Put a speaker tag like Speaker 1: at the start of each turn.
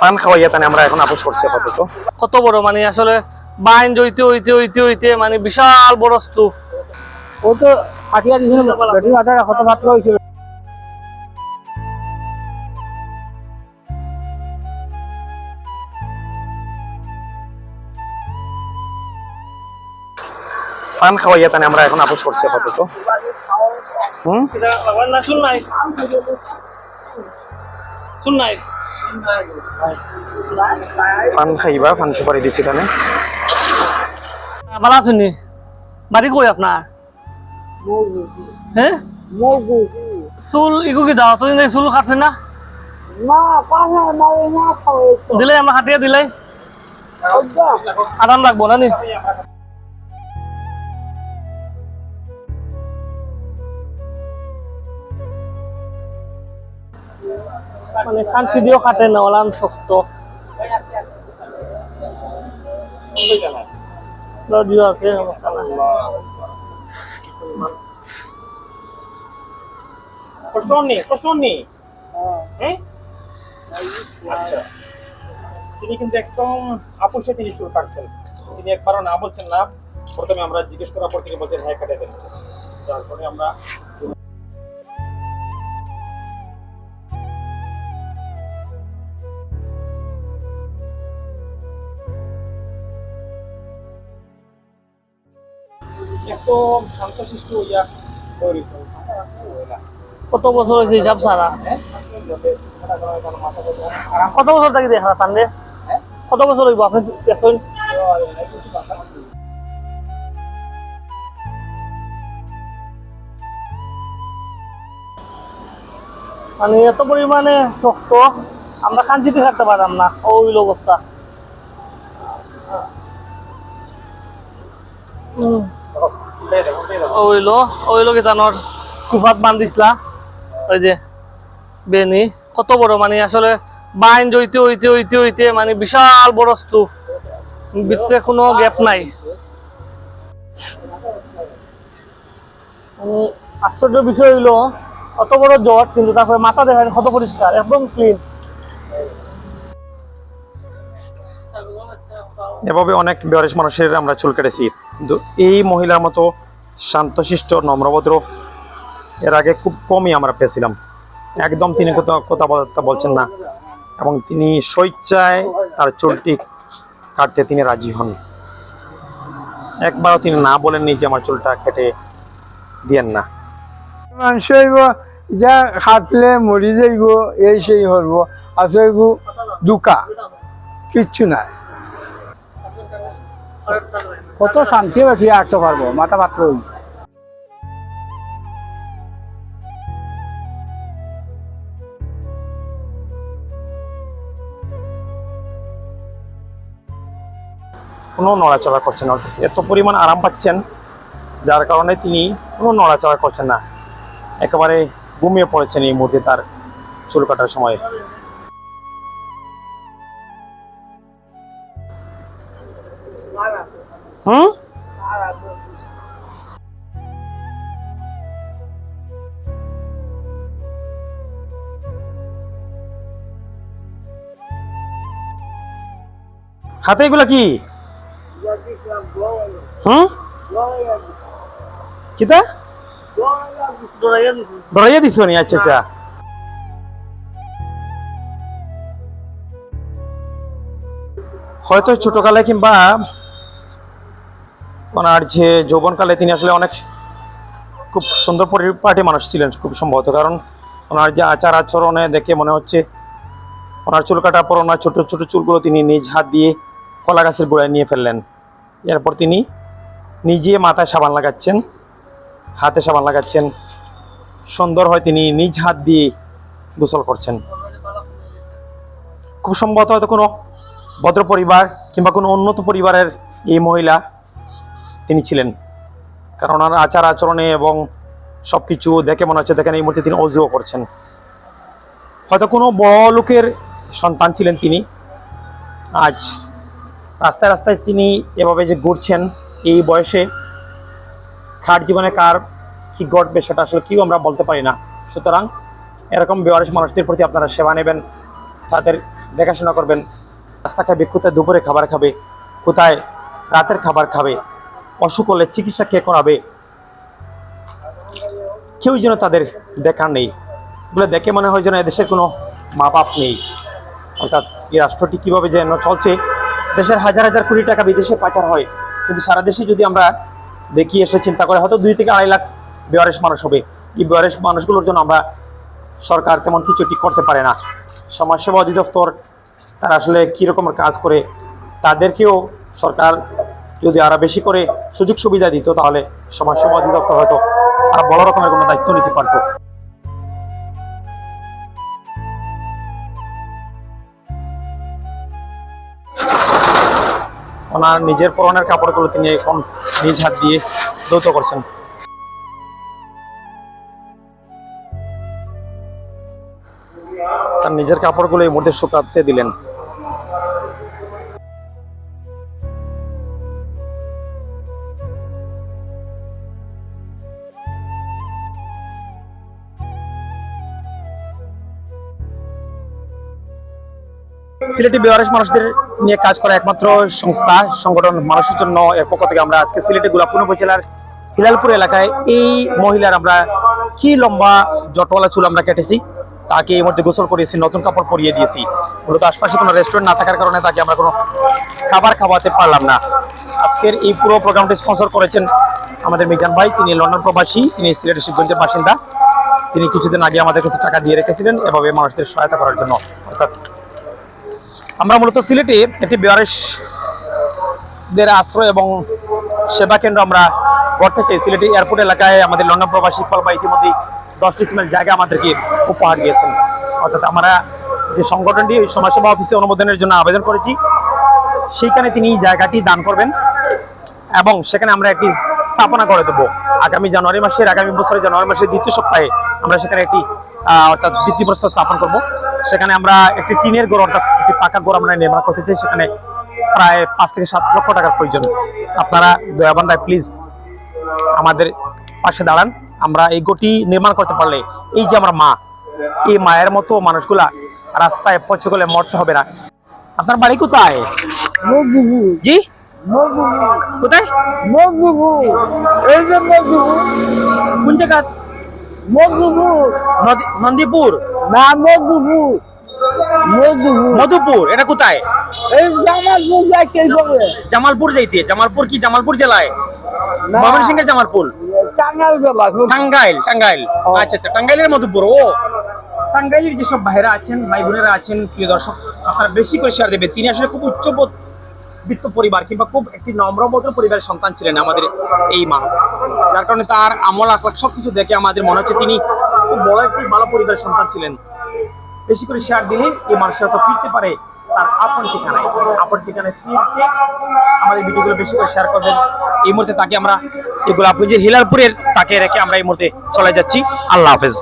Speaker 1: পান খাওয়াইয়া তানে আমরা এখন আপোষ করছি আপাতত।
Speaker 2: কত বড় মানে আসলে বাইন জইতে হইতে হইতে হইতে মানে বিশাল বড় স্তূপ।
Speaker 3: ও তো হাতিয়া দিছিল বেটির মাথাটা কত মাত্র হয়েছিল।
Speaker 1: পান খাওয়াইয়া তানে আমরা এখন আপোষ করছি আপাতত। হুম?
Speaker 2: শুন নাই। শুন নাই।
Speaker 1: পান খাইবা, পান সুপারি দিছি তানে।
Speaker 2: ভালো আছেন? বাড়ি কই আপনার হ্যাঁ চুল ইগু কি দাও তুই চুল কাটছেন না? দিলে আমরা হাতিয়ে দিলে। আরাম লাগবো না নি? মানে খানছি দিয়েও কাটে না ওলান শক্ত। দিও আছে
Speaker 4: হ্যাঁ? আচ্ছা। তিনি কিন্তু একদম আপুষে তিনি চুল কাটছেন। তিনি একবারও না বলছেন না প্রথমে আমরা জিজ্ঞেস করার পর তিনি বলছেন হ্যাঁ কাটে দেন। তারপরে আমরা একদম শান্তশিষ্ট হইয়া
Speaker 2: কত বছর হয়েছে হিসাব সারা কত বছর থাকি দেখা তান্ডে কত বছর হইব? আপনি দেখুন। মানে এত পরিমাণে শক্ত আমরা কাঞ্চিতে থাকতে পারলাম না। ওইল অবস্থা। উম, ওইলো ওইলো কি জানোর, কুফাত বান্ধিসলা ওই যে বেনি কত বড় মানে আসলে বাইন জইতে হইতে হইতে হইতে মানে বিশাল বড় স্তূপ। ভিতরে কোনো গ্যাপ নাই। আশ্চর্য বিষয় হইল, অত বড় জট, কিন্তু তারপরে মাথা দেখেন কত পরিষ্কার, একদম ক্লিন
Speaker 1: এভাবে অনেক বেয়ারিশ মানুষের আমরা চুল কেটেছি। কিন্তু এই মহিলার মতো শান্তশিষ্ট, নম্রভদ্র। এর আগে খুব কমই আমরা পেয়েছিলাম। একদম তিনি কোথাও কথাবার্তা বলছেন না। এবং তিনি স্বেচ্ছায় তার চুলটি কাটতে তিনি রাজি হন। একবারও তিনি না বলেননি যে আমার চুলটা কেটে দিয়েন না।
Speaker 3: হইব যা খাটলে মরি যাইব, এই সেই হরব আছে দুকা, কিচ্ছু নাই। কত শান্তি বেঠিয়ে আটতে পারব, মাথা মাত্র
Speaker 1: কোনো নড়াচড়া করছেন না। এত পরিমাণ আরাম পাচ্ছেন, যার কারণে তিনি কোনো নড়াচড়া করছেন না। একেবারে ঘুমিয়ে পড়েছেন এই মুহূর্তে তার চুল কাটার সময়। হাতে এগুলা কি? হুম? কিতা? নি? আচ্ছা আচ্ছা। হয়তো ছোটকালে কিংবা ওনার যে যৌবনকালে তিনি আসলে অনেক খুব সুন্দর পরিপাটি মানুষ ছিলেন খুব সম্ভবত। কারণ ওনার যে আচার আচরণে দেখে মনে হচ্ছে, ওনার চুল কাটার পর ওনার ছোট ছোট চুলগুলো তিনি নিজ হাত দিয়ে কলা গাছের গোড়ায় নিয়ে ফেললেন। এরপর তিনি নিজে মাথায় সাবান লাগাচ্ছেন, হাতে সাবান লাগাচ্ছেন। সুন্দর হয় তিনি নিজ হাত দিয়ে গোসল করছেন। খুব সম্ভবত হয়তো কোনো ভদ্র পরিবার কিংবা কোনো উন্নত পরিবারের এই মহিলা তিনি ছিলেন। কারণ ওনার আচার আচরণে এবং সব কিছু দেখে মনে হচ্ছে, দেখেন এই মুহূর্তে তিনি অজুও করছেন। হয়তো কোনো বড় লোকের সন্তান ছিলেন তিনি। আজ রাস্তায় রাস্তায় তিনি এভাবে যে ঘুরছেন এই বয়সে, খাট জীবনে কার কি ঘটবে সেটা আসলে কেউ আমরা বলতে পারি না। সুতরাং এরকম বেওয়ারিশ মানুষদের প্রতি আপনারা সেবা নেবেন, তাদের দেখাশোনা করবেন, রাস্তা খাবে, কোথায় দুপুরে খাবার খাবে, কোথায় রাতের খাবার খাবে, অসুখ হলে চিকিৎসা কে করাবে, কেউ যেন তাদের দেখার নেই। এগুলো দেখে মনে হয় যেন এদেশের কোনো মা বাপ নেই। অর্থাৎ এই রাষ্ট্রটি কীভাবে যেন চলছে দেশের হাজার হাজার কোটি টাকা বিদেশে পাচার হয়। কিন্তু সারা দেশে যদি আমরা দেখি, এসে চিন্তা করে, হয়তো দুই থেকে আড়াই লাখ বেয়ারেস মানুষ হবে। এই বেয়ারেস মানুষগুলোর জন্য আমরা সরকার তেমন কিছু ঠিক করতে পারে না। সমাজসেবা অধিদপ্তর, তারা আসলে কীরকম কাজ করে, তাদেরকেও সরকার যদি আরও বেশি করে সুযোগ সুবিধা দিত, তাহলে সমাজসেবা অধিদপ্তর হয়তো আর বড় রকমের কোনো দায়িত্ব নিতে পারতো। ওনার নিজের পরনের কাপড়গুলো তিনি এখন নিজ হাত দিয়ে দৌত করছেন। তার নিজের কাপড়গুলো এই মধ্যে শুকাতে দিলেন। সিলেটি বেওয়ারিশ মানুষদের নিয়ে কাজ করা একমাত্র সংস্থা, সংগঠন মানুষের জন্য এর পক্ষ থেকে আমরা আজকে সিলেটে গোলাপপুর উপজেলার হিলালপুর এলাকায় এই মহিলার আমরা কি লম্বা জটওয়ালা চুল আমরা কেটেছি, তাকে এই মধ্যে গোসল করিয়েছি, নতুন কাপড় পরিয়ে দিয়েছি। মূলত আশপাশে কোনো রেস্টুরেন্ট না থাকার কারণে তাকে আমরা কোনো খাবার খাওয়াতে পারলাম না। আজকের এই পুরো প্রোগ্রামটি স্পন্সর করেছেন আমাদের মিজান ভাই, তিনি লন্ডন প্রবাসী, তিনি সিলেটের শিবগঞ্জের বাসিন্দা। তিনি কিছুদিন আগে আমাদের কাছে টাকা দিয়ে রেখেছিলেন এভাবে মানুষদের সহায়তা করার জন্য। অর্থাৎ আমরা মূলত সিলেটে একটি বেয়ারেশদের আশ্রয় এবং সেবা কেন্দ্র আমরা করতে চাই। সিলেটি এয়ারপোর্ট এলাকায় আমাদের লন্ডন প্রবাসী কলবা ইতিমধ্যে দশ ডিসিমেল জায়গা আমাদেরকে উপহার দিয়েছেন। অর্থাৎ আমরা যে সংগঠনটি, ওই সমাজসেবা অফিসে অনুমোদনের জন্য আবেদন করেছি, সেইখানে তিনি জায়গাটি দান করবেন এবং সেখানে আমরা একটি স্থাপনা করে দেবো। আগামী জানুয়ারি মাসের, আগামী বছরের জানুয়ারি মাসের দ্বিতীয় সপ্তাহে আমরা সেখানে একটি অর্থাৎ ভিত্তিপ্রস্তর স্থাপন করব। সেখানে আমরা একটি টিনের ঘর, অর্থাৎ একটি পাকা ঘর আমরা নির্মাণ করতে চাই সেখানে প্রায় পাঁচ থেকে সাত লক্ষ টাকার প্রয়োজন। আপনারা দয়াবান্ধায় প্লিজ আমাদের পাশে দাঁড়ান। আমরা এই গটি নির্মাণ করতে পারলে এই যে আমরা মা এই মায়ের মতো মানুষগুলা রাস্তায় পচে গেলে মরতে হবে না। আপনার বাড়ি কোথায়? জি? কোথায়? কোন জায়গা? নন্দীপুর?
Speaker 3: না মজবু
Speaker 1: মধুপুর। এটা কোথায়? জামালপুর যাইতে জামালপুর কি জামালপুর জেলায়। ময়মনসিংহের জামালপুর?
Speaker 3: টাঙ্গাল জেলা।
Speaker 1: টাঙ্গাইল টাঙ্গাইল। আচ্ছা আচ্ছা টাঙ্গাইলের মধুপুর ও। টাঙ্গাইলের যেসব ভাইরা আছেন ভাই বোনেরা আছেন প্রিয় দর্শক আপনারা বেশি করে শেয়ার দেবেন। তিনি আসলে খুব উচ্চ বিত্ত পরিবার কিংবা খুব একটি নম্রভদ্র পরিবারের সন্তান ছিলেন আমাদের এই মা। যার কারণে তার আমল আখলাখ সবকিছু দেখে আমাদের মনে হচ্ছে তিনি খুব বড় একটি ভালো পরিবারের সন্তান ছিলেন। বেশি করে শেয়ার দিলে এই মানুষরা তো ফিরতে পারে তার আপন ঠিকানায়। আপন ঠিকানায় ফিরতে আমাদের ভিডিওগুলো বেশি করে শেয়ার করবেন। এই মুহূর্তে তাকে আমরা এগুলো আপনি যে হিলালপুরের তাকে রেখে আমরা এই মুহূর্তে চলে যাচ্ছি। আল্লাহ হাফেজ।